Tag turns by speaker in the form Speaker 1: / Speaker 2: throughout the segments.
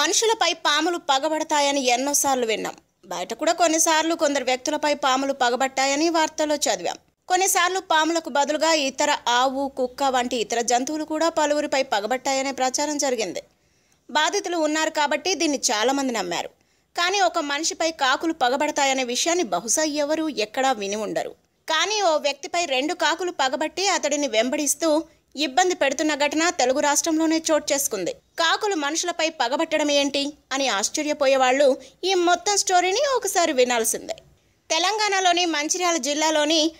Speaker 1: మనుషులపై పాములు పగబడతాయని ఎన్నోసార్లు విన్నాం. బయట కూడా కొన్నిసార్లు కొందరు వ్యక్తులపై పాములు పగబట్టాయని వార్తల్లో చదివాం. కొన్నిసార్లు పాములకు బదులుగా ఇతర ఆవు కుక్క వంటి ఇతర జంతువులు కూడా పలువురిపై పగబట్టాయనే ప్రచారం జరిగింది. బాధితులు ఉన్నారు కాబట్టి దీన్ని చాలామంది నమ్మారు. కానీ ఒక మనిషిపై కాకులు పగబడతాయనే విషయాన్ని బహుశా ఎవరూ ఎక్కడా విని ఉండరు. కానీ ఓ వ్యక్తిపై రెండు కాకులు పగబట్టి అతడిని వెంబడిస్తూ ఇబ్బంది పెడుతున్న ఘటన తెలుగు రాష్ట్రంలోనే చోటు చేసుకుంది. కాకులు మనుషులపై పగబట్టడం ఏంటి అని ఆశ్చర్యపోయేవాళ్ళు ఈ మొత్తం స్టోరీని ఒకసారి వినాల్సిందే. తెలంగాణలోని మంచిర్యాల జిల్లాలోని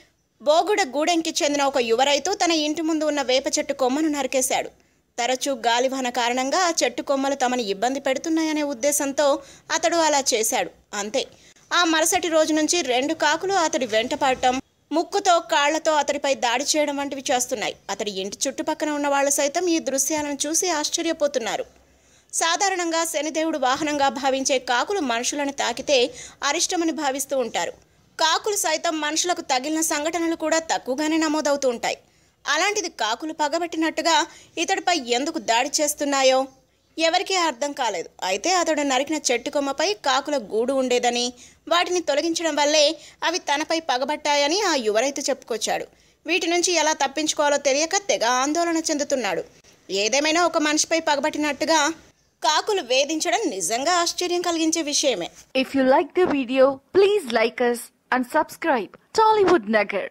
Speaker 1: బోగుడ గూడెంకి చెందిన ఒక యువ రైతు తన ఇంటి ముందు ఉన్న వేప చెట్టు కొమ్మను నరికేశాడు. తరచూ గాలివాన కారణంగా ఆ చెట్టు కొమ్మలు తమని ఇబ్బంది పెడుతున్నాయనే ఉద్దేశంతో అతడు అలా చేశాడు. అంతే. ఆ మరుసటి రోజు నుంచి రెండు కాకులు అతడి వెంట పడటం ముక్కుతో కాళ్ళతో అతడిపై దాడి చేయడం వంటివి చేస్తున్నాయి. అతడి ఇంటి చుట్టుపక్కన ఉన్న వాళ్ళు సైతం ఈ దృశ్యాలను చూసి ఆశ్చర్యపోతున్నారు. సాధారణంగా శనిదేవుడు వాహనంగా భావించే కాకులు మనుషులను తాకితే అరిష్టమని భావిస్తూ ఉంటారు. కాకులు సైతం మనుషులకు తగిలిన సంఘటనలు కూడా తక్కువగానే నమోదవుతూ ఉంటాయి. అలాంటిది కాకులు పగబెట్టినట్టుగా ఇతడిపై ఎందుకు దాడి చేస్తున్నాయో ఎవరికీ అర్థం కాలేదు. అయితే అతడు నరికిన చెట్టు కొమ్మపై కాకుల గూడు ఉండేదని వాటిని తొలగించడం వల్లే అవి తనపై పగబట్టాయని ఆ యువ రైతు చెప్పుకొచ్చాడు. వీటి నుంచి ఎలా తప్పించుకోవాలో తెలియక తెగ ఆందోళన చెందుతున్నాడు. ఏదేమైనా ఒక మనిషిపై పగబట్టినట్టుగా కాకులు వేధించడం నిజంగా ఆశ్చర్యం కలిగించే విషయమే.
Speaker 2: If you like the video please like us and subscribe Tollywood Nagar